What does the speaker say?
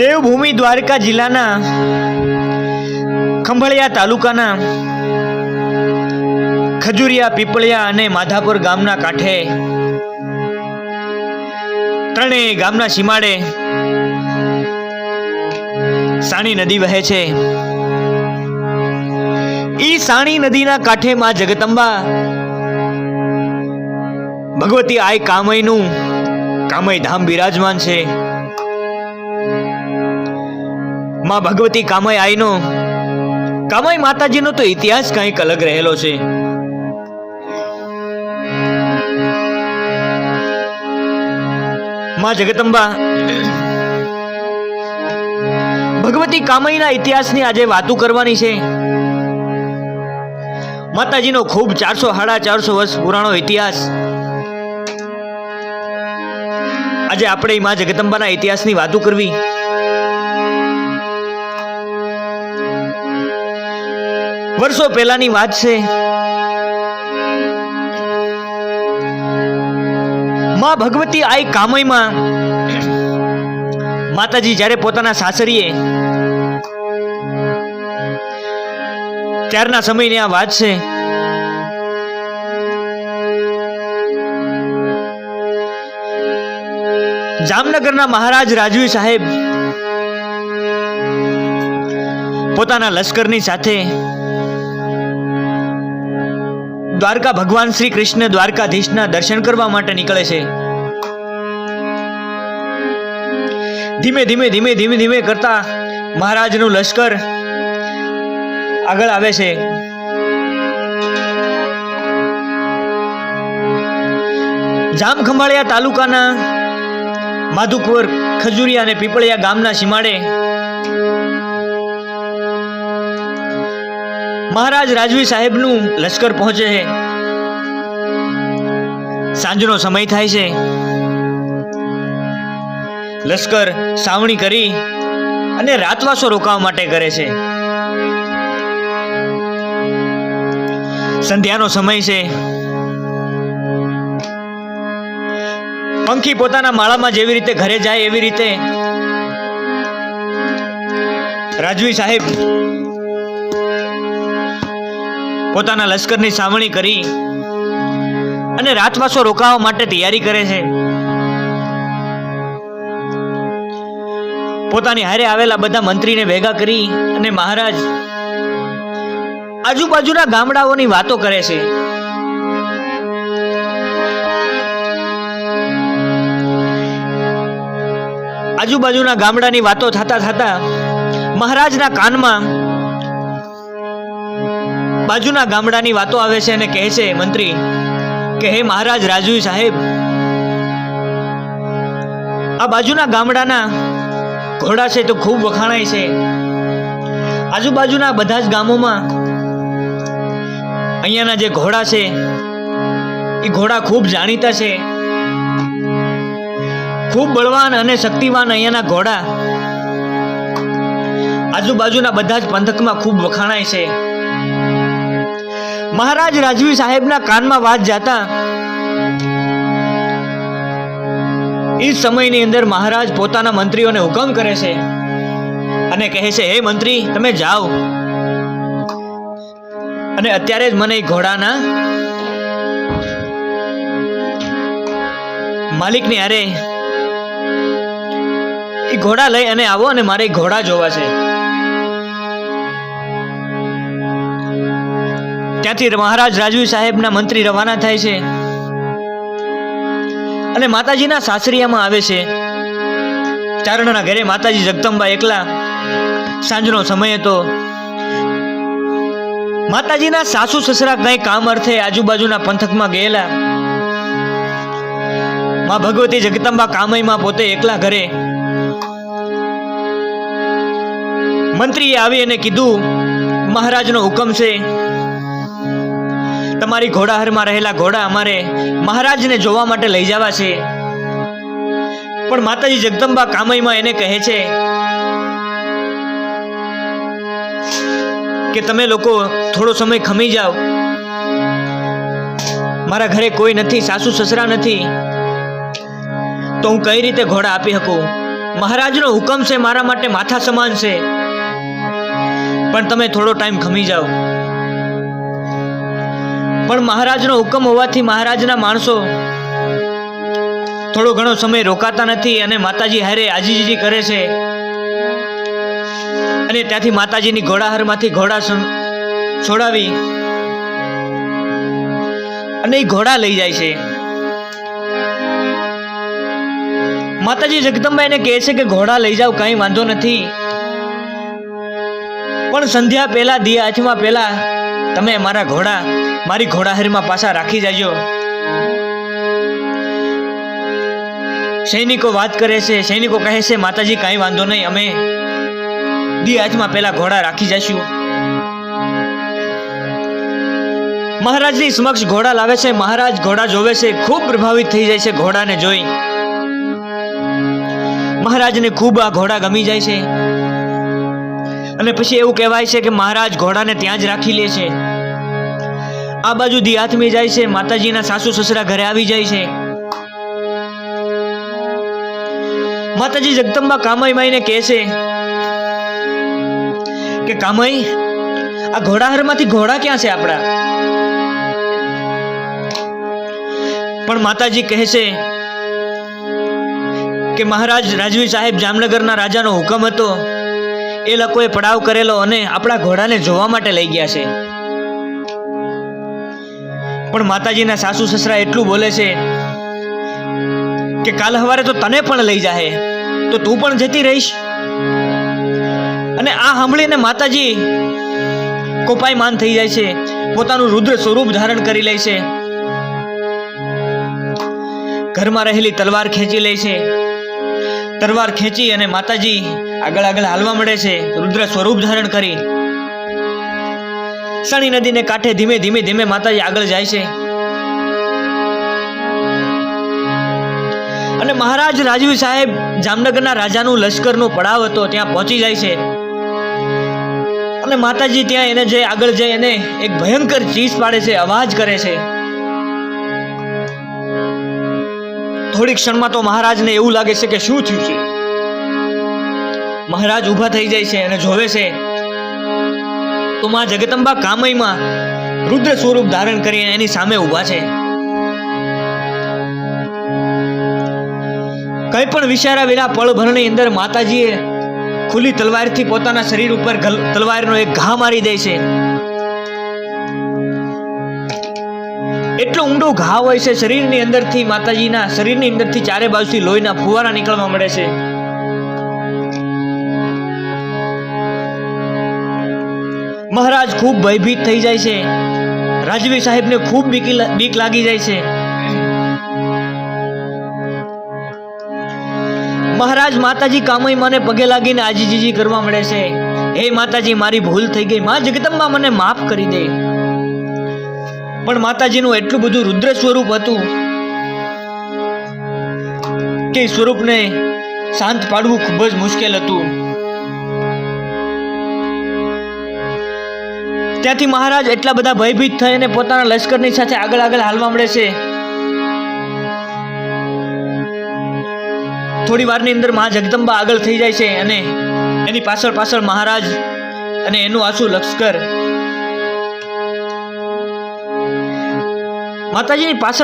દેવભૂમિ દ્વારકા જિલ્લાના ખંભાળિયા તાલુકાના ખજુરિયા, પીપળિયા અને માધાપુર ગામના કાંઠે ત્રણેય ગામના સીમાડે સાણી નદી વહે છે. ઈ સાણી નદીના કાંઠે માં જગતંબા ભગવતી આય કામયનું કામય ધામ બિરાજમાન છે. માં ભગવતી કામય આઈનો. કામય માતાજીનો તો ઇતિહાસ કંઈક અલગ રહેલો છે. માં જગદંબા, ભગવતી કામયના ઇતિહાસની આજે વાતો કરવાની છે. માતાજીનો ખૂબ ચારસો, સાડા ચારસો વર્ષ પુરાણો ઇતિહાસ. આજે આપણે માં જગદંબાના ઇતિહાસની વાતો કરવી. વર્ષો પહેલાની વાત છે. માં ભગવતી આઈ કામયમાં માતાજી જ્યારે પોતાના સાસરીએ ત્યારના સમયની આ વાત છે. જામનગરના મહારાજ રાજવી સાહેબ પોતાના લશ્કરની સાથે દ્વારકા ભગવાન શ્રી કૃષ્ણ દ્વારકાધીશના દર્શન કરવા માટે નીકળે છે. ધીમે ધીમે ધીમે ધીમે ધીમે કરતા મહારાજનું લશ્કર આગળ આવે છે. જામખંભાળિયા તાલુકાના માધુકુંવર ખજુરિયા અને પીપળિયા ગામના સીમાડે મહારાજ રાજવી સાહેબનું લશ્કર પહોંચે છે. સાંજનો સમય થાય છે. લશ્કર સાવણી કરી અને રાતવાસો રોકાવા માટે કરે છે. સંધ્યાનો સમય છે. પંખી પોતાના માળામાં જેવી રીતે ઘરે જાય એવી રીતે રાજવી સાહેબ પોતાના લશ્કરની સાવણી કરી અને રાતવાસો રોકાવા માટે તૈયારી કરે છે. પોતાની હારે આવેલા બધા મંત્રીને ભેગા કરી અને મહારાજ આજુબાજુના ગામડાઓની વાતો કરે છે. આજુબાજુના ગામડાની વાતો થતા થતા મહારાજના કાનમાં બાજુના ગામડાની વાતો આવે છે અને કહે છે, મંત્રી, કે હે મહારાજ રાજુ સાહેબ, આ બાજુના ગામડાના ઘોડા છે તો ખૂબ વખાણાય છે. આજુબાજુના બધા જ ગામોમાં અહીંયાના જે ઘોડા છે, એ ઘોડા ખૂબ જાણીતા છે. ખૂબ બળવાન અને શક્તિવાન અહીંયાના ઘોડા આજુબાજુના બધા જ પંથકમાં ખૂબ વખાણાય છે. મહારાજ રાજવી સાહેબના કાનમાં વાત જાતા એ સમયની અંદર મહારાજ પોતાના મંત્રીઓને હુકમ કરે છે અને કહે છે, હે મંત્રી, તમે જાઓ. અને અત્યારે જ મને ઘોડાના માલિકને અરે એ ઘોડા લઈ અને આવો અને મારે ઘોડા જોવા છે. ત્યાંથી મહારાજ રાજવી સાહેબના મંત્રી રવાના થાય છે. અને માતાજીના સાસરિયામાં આવે છે. ચારણના ઘરે માતાજી જગદંબા એકલા સાંજનો સમય હતો. માતાજીના સાસુ સસરા કઈ કામ અર્થે આજુબાજુના પંથકમાં ગયેલા. માં ભગવતી જગદંબા કામયમાં પોતે એકલા ઘરે. મંત્રીએ આવી અને કીધું, મહારાજનો હુકમ છે. તમારી ઘોડાહરમાં રહેલા ઘોડા અમારે મહારાજને જોવા માટે લઈ જવા છે. પણ માતાજી જગદંબા કામયમાં એને કહે છે કે તમે લોકો થોડો સમય ખમી જાઓ. મારા ઘરે કોઈ નથી, સાસુ સસરા નથી. તો હું કઈ રીતે ઘોડા આપી શકું? મહારાજનો હુકમ છે, મારા માટે માથા સમાન છે. પણ તમે થોડો ટાઈમ ખમી જાઓ. પણ મહારાજનો હુકમ હોવાથી મહારાજના માણસો થોડો ઘણો સમય રોકાતા નથી અને માતાજી હારે આજીજી કરે છે. અને ત્યાંથી માતાજીની ઘોડાહારમાંથી ઘોડા છોડાવી અને એ ઘોડા લઈ જાય છે. માતાજી જગદંબાઈને કહે છે કે ઘોડા લઈ જાઓ, કાંઈ વાંધો નથી. પણ સંધ્યા પહેલા, દિયા હાથમાં પહેલા તમે મારા ઘોડા મારી ઘોડાહારમાં પાછા રાખી જાજો. સૈનિકો વાત કરે છે, સૈનિકો કહે છે, માતાજી, કાંઈ વાંધો નહીં, અમે દી હાથમાં પહેલા ઘોડા રાખી જશું. મહારાજની સમક્ષ ઘોડા લાવે છે, મહારાજ ઘોડા જોવે છે, ખૂબ પ્રભાવિત થઈ જાય છે ઘોડાને જોઈ. મહારાજને ખૂબ આ ઘોડા ગમી જાય છે. અને પછી એવું કહેવાય છે કે મહારાજ ઘોડાને ત્યાં જ રાખી લે છે. આ બાજુ દી હાથમી જાય છે, માતાજીના સાસુ સસરા ઘરે આવી જાય છે. માતાજી જગદંબા કામઈ માઈને કહે છે કે, કામય, આ ઘોડાહારમાંથી ઘોડા ક્યાં છે આપણા? પણ માતાજી કહે છે કે, મહારાજ, રાજવી સાહેબ જામનગરના રાજાનો હુકમ હતો. એ લોકોએ પડાવ કરેલો અને આપણા ઘોડાને જોવા માટે લઈ ગયા છે. પણ માતાજીના સાસુ સસરા એટલું બોલે છે કે કાલ સવારે તો તને પણ લઈ જાહે. તો તું પણ જતી રહીશ. અને આ સાંભળીને માતાજી કોપાયમાન થઈ જાય છે. પોતાનું રુદ્ર સ્વરૂપ ધારણ કરી લે છે. ઘરમાં રહેલી તલવાર ખેંચી લે છે. તલવાર ખેંચી અને માતાજી આગળ આગળ હાલવા મળે છે. રુદ્ર સ્વરૂપ ધારણ કરી. સણી નદીને કાંઠે ધીમે ધીમે ધીમે માતાજી આગળ જાય છે. અને મહારાજ રાજવી સાહેબ જામનગરના રાજાનું લશ્કરનો પડાવ હતો, ત્યાં પહોંચી જાય છે. અને માતાજી ત્યાં એને જે આગળ જઈ એને એક ભયંકર ચીસ પાડે છે, અવાજ કરે છે. થોડીક ક્ષણમાં તો મહારાજને એવું લાગે છે કે શું થયું છે? મહારાજ ઊભા થઈ જાય છે અને જોવે છે તો માં જગદંબા કામયમાં રુદ્ર સ્વરૂપ ધારણ કરીને એની સામે ઊભા છે. કંઈ પણ વિચારા વિના પળભરની અંદર માતાજીએ ખુલ્લી તલવારથી પોતાના શરીર ઉપર તલવારનો એક ઘા મારી દે છે. એટલો ઊંડો ઘા હોય છે શરીરની અંદરથી માતાજીના શરીરની અંદરથી ચારે બાજુથી લોહીના ફુવારા નીકળવા મળે છે. મહારાજ ખૂબ ભયભીત થઈ જાય છે. રાજવી સાહેબને ખૂબ બીકી લાગી જાય છે. મહારાજ માતાજી કામય મને પગે લાગીને આજીજીજી કરવા મળે છે. હે માતાજી, મારી ભૂલ થઈ ગઈ. માં જગદંબા મને માફ કરી દે. પણ માતાજીનું એટલું બધું રુદ્ર સ્વરૂપ હતું કે સ્વરૂપને શાંત પાડવું ખૂબ જ મુશ્કેલ હતું. ત્યાંથી મહારાજ એટલા બધા ભયભીત થઈને પોતાના લશ્કરની સાથે આગળ આગળ હાલવા મળે છે. થોડી વારની અંદર મહા જગદંબા આગળ થઈ જાય છે અને એની પાછળ પાછળ મહારાજ અને એનું આસુ લશ્કર. માતાજીની પાછળ